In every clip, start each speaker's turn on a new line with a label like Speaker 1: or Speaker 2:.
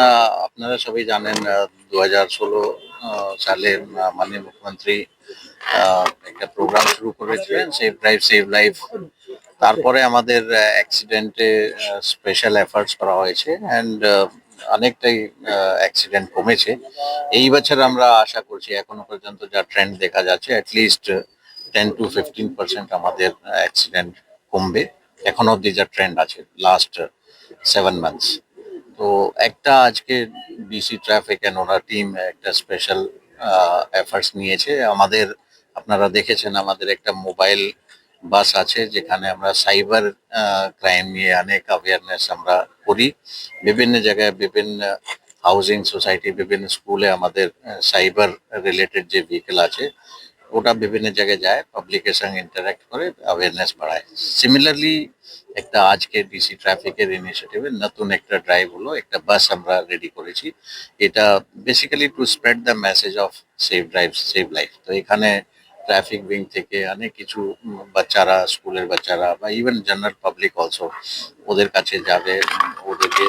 Speaker 1: আহ, আপনারা সবাই জানেন দু হাজার ষোলো সালে মাননীয় মুখ্যমন্ত্রী একটা প্রোগ্রাম শুরু করেছিলেন সেভ ড্রাইভ সেভ লাইফ তারপরে আমাদের অ্যাক্সিডেন্টে স্পেশাল এফার্টস করা হয়েছে অ্যান্ড অনেকটাই অ্যাক্সিডেন্ট কমেছে। এই বছর আমরা আশা করছি এখনও পর্যন্ত যা ট্রেন্ড দেখা যাচ্ছে at least ten to fifteen percent আমাদের অ্যাক্সিডেন্ট কমবে। এখন অব্দি যা ট্রেন্ড আছে লাস্ট সেভেন মান্থস তো একটা আজকে ডিসি ট্রাফিক অ্যান্ড ওনার টিম একটা স্পেশাল এফার্টস নিয়েছে। আমাদের, আপনারা দেখেছেন আমাদের একটা মোবাইল বাস আছে যেখানে আমরা সাইবার ক্রাইম নিয়ে অনেক অ্যাওয়ারনেস আমরা করি। বিভিন্ন জায়গায় বিভিন্ন হাউজিং সোসাইটি বিভিন্ন স্কুলে আমাদের সাইবার রিলেটেড যে ভেহিকেল আছে ওটা বিভিন্ন জায়গায় যায় পাবলিকের সঙ্গে ইন্টারাক্ট করে অ্যাওয়ারনেস বাড়ায়। সিমিলারলি একটা আজকে ডিসি ট্রাফিকের ইনিশিয়েটিভে নতুন একটা ড্রাইভ হলো, একটা বাস আমরা রেডি করেছি। এটা basically to spread the message of save drive save life তো এখানে ট্রাফিক উইং থেকে অনেক কিছু বাচ্চারা, স্কুলের বাচ্চারা বা ইভেন জেনারেল পাবলিক অলসো ওদের কাছে যাবে, ওদেরকে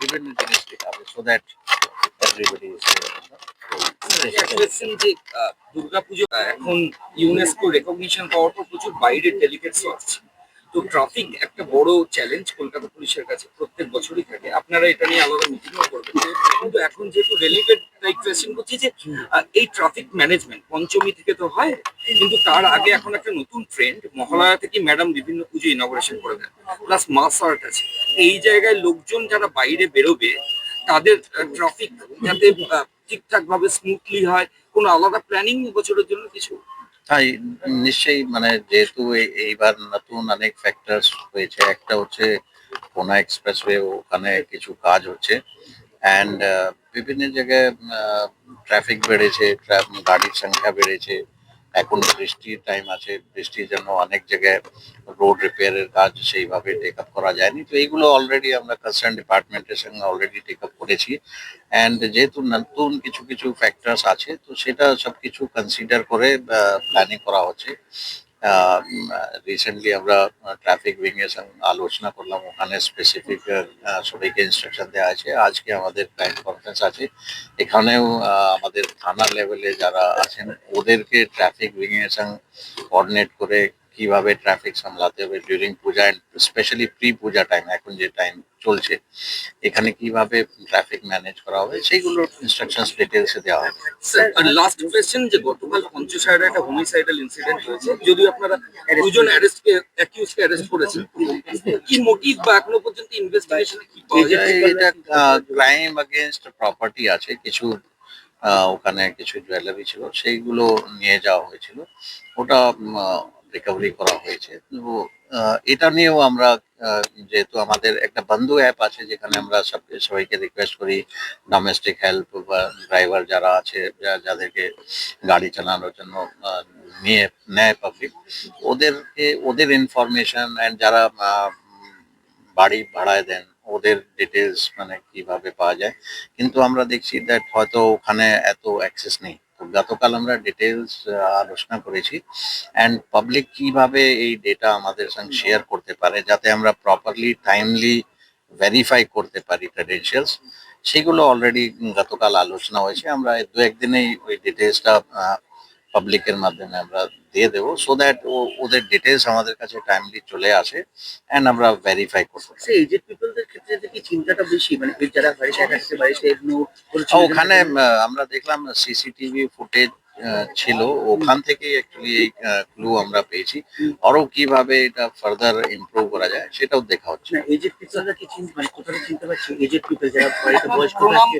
Speaker 1: বিভিন্ন জিনিস দেখাবে সো দ্যাট এভরিবডি
Speaker 2: যে দুর্গাপুজো এখন ইউনেস্কো রেকগনিশন প্রচুর বাইরের আসছে। তো ট্রাফিক একটা বড় চ্যালেঞ্জ কলকাতা পুলিশের কাছে প্রত্যেক বছরই থাকে। আপনারা এটা নিয়ে আলাদা করবেন। কিন্তু এখন যেহেতু করছি যে এই ট্রাফিক ম্যানেজমেন্ট পঞ্চমী থেকে তো হয়, কিন্তু তার আগে এখন একটা নতুন ট্রেন্ড মহালয়া থেকে ম্যাডাম বিভিন্ন পুজো ইনগ্রেশন করে দেন। প্লাস মাস আর্ট আছে। এই জায়গায় লোকজন যারা বাইরে বেরোবে, তাদের ট্রাফিক যাতে ঠিকঠাক ভাবে স্মুথলি হয়, কোনো আলাদা প্ল্যানিং বছরের জন্য কিছু?
Speaker 1: তাই নিশ্চয়ই মানে যেহেতু এইবার নতুন অনেক ফ্যাক্টরস হয়েছে, একটা হচ্ছে কোনা এক্সপ্রেসওয়ে ওখানে কিছু কাজ হচ্ছে অ্যান্ড বিভিন্ন জায়গায় ট্রাফিক বেড়েছে গাড়ির সংখ্যা বেড়েছে। এখন বৃষ্টির টাইম আছে, বৃষ্টির জন্য অনেক জায়গায় রোড রিপেয়ারের কাজ সেইভাবে টেক আপ করা যায়নি। তো এইগুলো অলরেডি আমরা কনসার্ন ডিপার্টমেন্টের সঙ্গে অলরেডি টেক আপ করেছি। অ্যান্ড যেহেতু নতুন কিছু কিছু ফ্যাক্টরস আছে, তো সেটা সব কিছু কনসিডার করে প্ল্যানিং করা হচ্ছে। রিসেন্টলি আমরা ট্রাফিক উইং এর সঙ্গে আলোচনা করলাম। ওখানে স্পেসিফিক সবাইকে ইনস্ট্রাকশন দেওয়া আছে। আজকে আমাদের ক্লায়েন্ট কনফারেন্স আছে। এখানেও আমাদের থানা লেভেলে যারা আছেন, ওদেরকে ট্রাফিক উইং এর সঙ্গে কোঅর্ডিনেট করে কীভাবে ট্রাফিক সামলাতে হবে during Puja and specially pre Puja time এখন যে টাইম চলছে এখানে কীভাবে ট্রাফিক ম্যানেজ করা হবে সেইগুলো ইনস্ট্রাকশনস ডিটেলসে দেওয়া হবে।
Speaker 2: লাস্ট কোয়েশ্চেন যে গতকাল পঞ্চশায়ের একটা হোমিসাইডাল ইনসিডেন্ট হয়েছে যদিও আপনারা দুজন অ্যারেস্ট কে অ্যাকিউজ কে অ্যারেস্ট করেছেন কি মোটিভ বা এখনও পর্যন্ত ইনভেস্টিগেশনে কি পাওয়া
Speaker 1: এটা এটা ক্রাইম এগেনস্ট প্রপার্টি আছে কিছু আহ, ওখানে কিছু জুয়েলারি ছিল সেইগুলো নিয়ে যাওয়া হয়েছিল। ওটা রিকভারি করা হয়েছে। তো এটা নিয়েও আমরা যেহেতু আমাদের একটা বন্ধু অ্যাপ আছে যেখানে আমরা সব, সবাইকে রিকোয়েস্ট করি ডোমেস্টিক হেল্প বা ড্রাইভার যারা আছে যাদেরকে গাড়ি চালানোর জন্য নিয়ে, নেয় পাবলিক ওদেরকে, ওদের ইনফরমেশন অ্যান্ড যারা বাড়ি ভাড়ায় দেন, ওদের ডিটেলস মানে কীভাবে পাওয়া যায়। কিন্তু আমরা দেখছি দ্যাট হয়তো ওখানে এত অ্যাক্সেস নেই। গতকাল আমরা ডিটেলস আলোচনা করেছি। অ্যান্ড পাবলিক কীভাবে এই ডেটা আমাদের সঙ্গে শেয়ার করতে পারে, যাতে আমরা প্রপারলি টাইমলি ভেরিফাই করতে পারি ক্রেডেন্সিয়ালস সেগুলো অলরেডি গতকাল আলোচনা হয়েছে। আমরা দু একদিনেই ওই ডিটেলসটা পাবলিকের মাধ্যমে আমরা দিয়ে দেবো সো দ্যাট ওদের ডিটেলস আমাদের কাছে টাইমলি চলে আসে অ্যান্ড আমরা ভেরিফাই করতে পারি।
Speaker 3: সেই এজেড পিপলদের ক্ষেত্রে কি চিন্তাটা বেশি? মানে যারা বাড়িতে থাকছে বাড়িতে এমনি
Speaker 1: আহ, ওখানে আমরা দেখলাম সিসিটিভি ফুটেজ ছিল। ওখান থেকেই অ্যাকচুয়ালি এই ক্লু আমরা পেয়েছি। আরও কীভাবে এটা ফার্দার ইমপ্রুভ করা যায় সেটাও দেখা হচ্ছে।
Speaker 3: এজেড পিপলরা কি চিন্তা মানে কোথাও চিনতে পারছি? এজেড পিপল যারা বাড়িতে বয়স্ক থাকে